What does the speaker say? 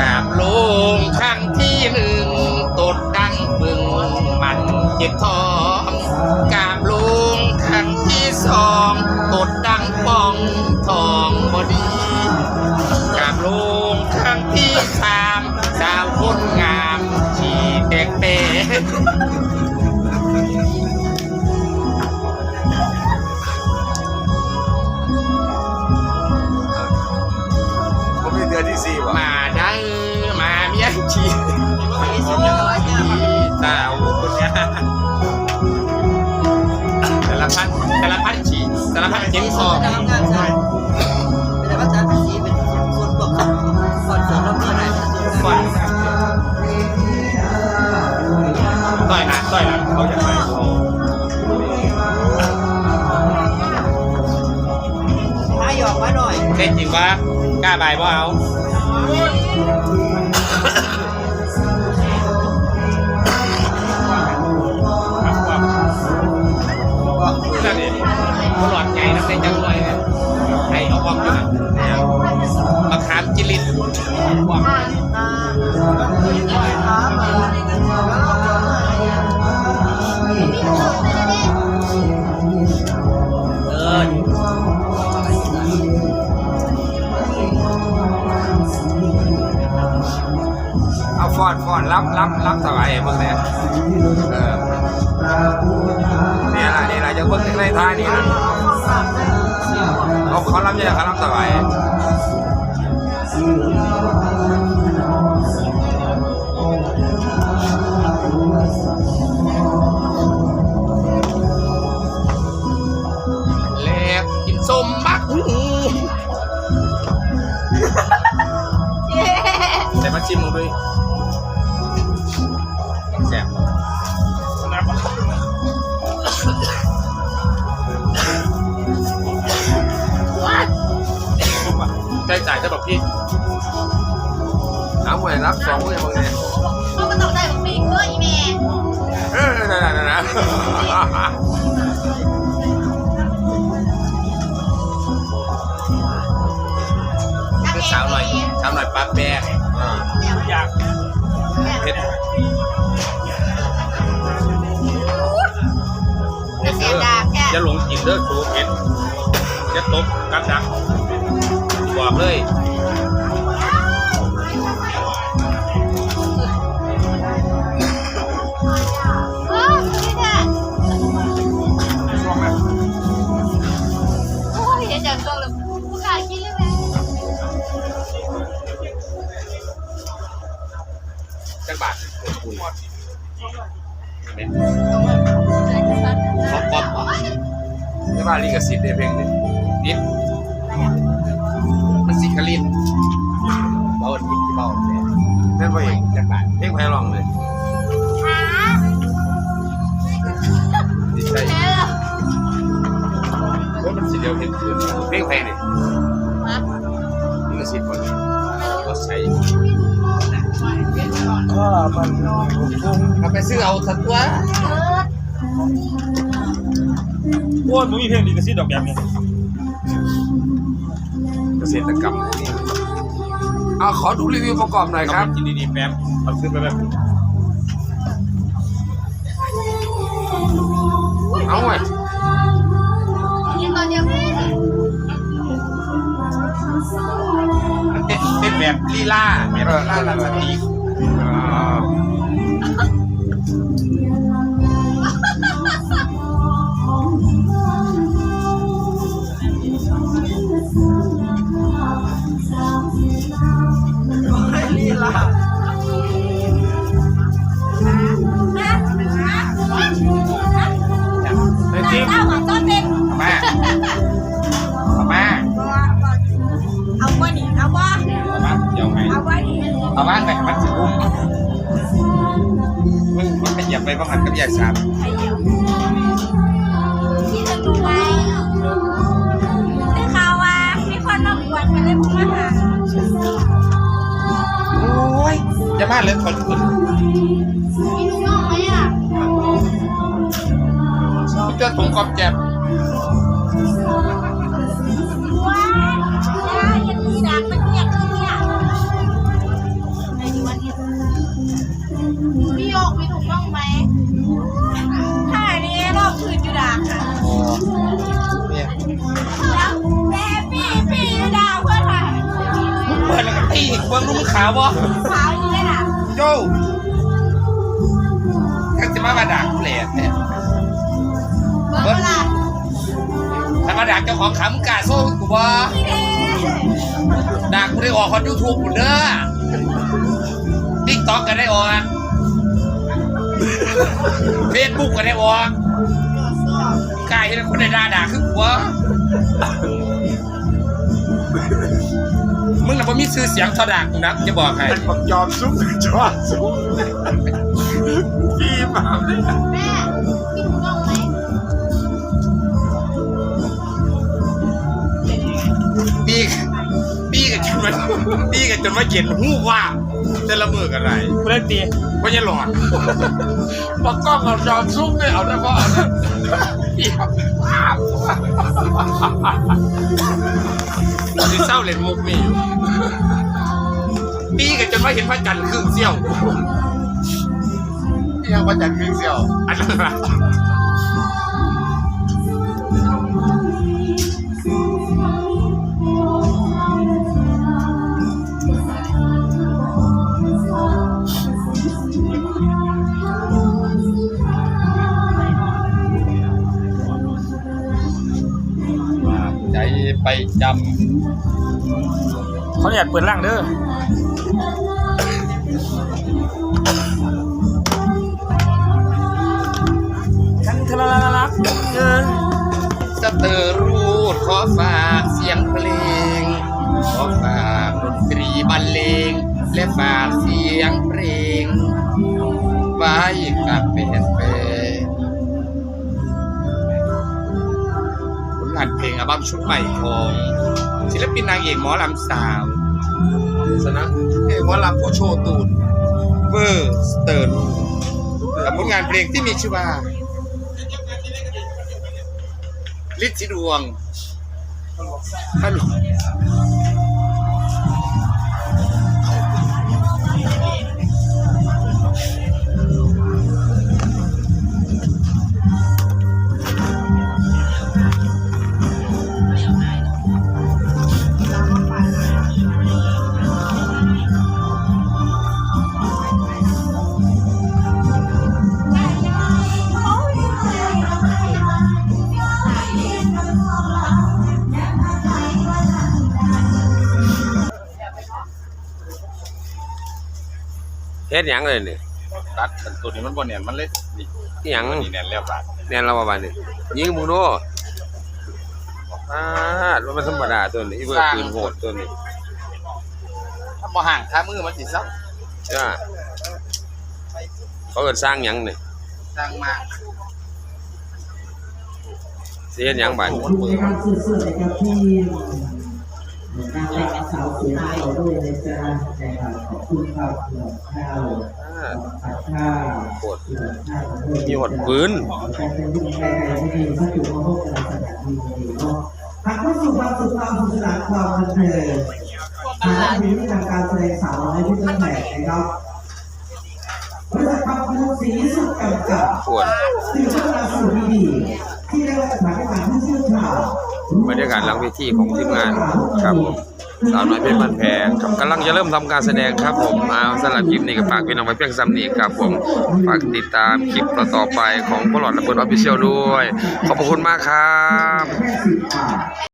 กาบลงครั้งที่หนึ่งตดดังบึงมันเจ็บท้องกาบลงครั้งที่สองตดดังป้องทองบดีกาบลงครั้งที่สามสาวคนงามชีเด็กเตะ ผมมีเดือนที่สี่ว่ะมาดังมาเมียชีสาวคนเนี้ยแต่ละพันแต่ละพันฉีแต่ละพันเจ็บคอแต่ทำงานใช่แต่ว่าจานสีเป็นส่วนบวกกับก่อนเสริมแล้วเมื่อไหร่จะส่วนก่อนต่อยหนะต่อยหนะเขาจะไปเขาถ้าหยอกมาหน่อยเล่นจริงปะกล้าบายบ่เอา นั่ อาฟอนฟอนรับรับรับสบายเบิ่งเนี่ยเออเนี่ยล่ะนี่ล่ะจะเบิ่งในท้ายนี่ล่ะเขาเขารับเนี่ยเขารับสบายแล้วกินส้มบักหูแต่มาชิมมึงด้วย ใจจ่ายจะบอกพี่เอาหวยรับสองหวยเบิ่งเนี่ยเขาก็ต้องได้ของเพลงด้วยอีแม่เออนั่นนั่นนั่นนั่นคือสาวหน่อยสาวหน่อยปลาแป้งอยากเผ็ดจะเสียดาแค่จะหลงกินเด้อตัวเผ็ดจะตบกับดัก บอกเลยโอ้ยนี่แหละโอ้ยเห็นอย่างตัวเลยผู้กล้ากินเลยแม่จักบาทคุณเขาป๊อปอะไม่ว่าลิขสิทธิ์ในเพลงนี่นิด มันสิคลินเบาดิบเบาเลยนั่นว่าเองจักบาทเพลงไพเราะเลยหาดีใจแม่ล่ะว่ามันสิเดียวเห็นคืนเพลงไพนี่มาลิขสิทธิ์คนก็ใช้ก็มันเอาไปซื้อเอาสักตัวโอ้ยมึงมีเพลงดีกระซิบดอกแบบนี้ เกษตรกรรมนี่เอาขอดูรีวิวประกอบหน่อยครับกินดีๆแป๊บเอาซื้อไปแบบเอาไว้กินตอนเดียวแม่มันเป็นเป็นแบบลีลาแบบลีลาลาสติก อ่าลีลาแต่จริงเอาของต้นเป็นมาเอามาเอาว่านี่เอาว่าเอามาเดี๋ยวไงเอาว่านี่เอามาไหนมันสิอุ้มมึงมันขยับไปบ้างหันกับยายสามที่ จะมาเลยถอนคุณมีลูกน้องไหมอะพี่เจ้าถุงกอบแจบวาวยังมีดัเพื่เนี่ยในวันนี้พี่โยกมีถุงน้องไหมถ้าอันนี้รอบคืนอยู่ดัค่ะเแล้วแต่พี่พี่อยู่ดัเพื่อนค่ะมึงเปิดแล้วก็ตีเบิ้งรู้มึงขาวบ่ อยู่ได้หนาโจ้ยังจะมามาด่ากูแหละเนี่ยเบิร์ดล่ะถ้ามาด่าเจ้าของขำกล้าโซ่กูบ่พี่เด้ด่ากูได้ออกคอนยูทูบกูเด้อติ๊กต็อกก็ได้ออกเฟซบุ๊กก็ได้ออกกล้าเห็นคนได้ด่าด่าคือกูวะ มึงน่ะบ่มีชื่อเสียงเท่าด่ากูนะกูจะบอกให้เป็นบักยอมซุ้มจอดซุ้มพี่มาเลยแม่พี่หนูบ้างไหมปีกปีกัน จนมันปีกันจนมาเย็นหูว่าแต่ละมือกันไรกูเล่นตีเพราะยังหลอนบักกล้องกับจอมซุ้มเนี่ยเอาได้ป่ะเอาได้ปีคือเศร้าเล่นมุกนี่อยู่ปีกันจนมาเห็นพระจันทร์ครึ่งเสี้ยวยังมาจัดมิวเซียวอันนั้นละ ไปจเขาอยากเปิดร่างเด้อกันทะละละละละเออำสเตอร์รูดขอฝากเสียงเพลง ขอฝากดนตรีบรรเลง และฝากเสียงเพลง ไว้กับ งานเพลงอัลบั้มชุดใหม่ของศิลปินนางเอกหมอลำสาวสนะเอ้ยหมอลำผู้โชว์ตูดเวอร์สเตอร์กับผลงานเพลงที่มีชื่อว่าลิศสีดวง ฮัลโหล เฮ็ดหยังเลยนี่ตัดตัวนี้มันบนเนี่ยมันเลยนี่อิหยังนี่เนี่ยเรียบร้อยแน่นเราประมาณนี้ยิงมึงดูอ่ามันธรรมดาตัวนี้เบิดปืนโหดตัวนี้ถ้าบ่ห่างถ้ามือมันสิซับจ้าเขาเกิดสร้างหยังนี่สร้างมากสิเฮ็ดหยังบาดขอบคุณนะครับสุดๆนะครับที่ นางรำสาวสวยของเราด้วยนะจ๊ะนะครับขอบคุณครับขนมข้าวอ่าผัดข้าวโคตรขนมข้าวด้วยมีหดปืนการเป็นที่ใครๆไม่ดีสักจุดมาพบกันสถานที่นี้เนาะหากเข้สู่ความสุขความสนุกสนานความบันเทิงทางนี้ทางการแสดงสาวในที่ต้นแหลกนะครับบริษัทคำพูสีสุดกำกับสื่อพัฒนาสู่ดีที่ได้รับสถานการณ์ที่เชี่ยวชาญ บรรยากาศหลังเวทีของทีมงานครับผมสาวน้อยเพชรบ้านแพงครับกำลังจะเริ่มทำการแสดงครับผมเอาสำหรับคลิปนี้ก็ฝากพี่น้องไว้เพียงซ้ำนี้ครับผมฝากติดตามคลิปต่อๆไปของพลอดและเบิร์ดออฟฟิเชียลด้วย ขอบพระคุณมากครับ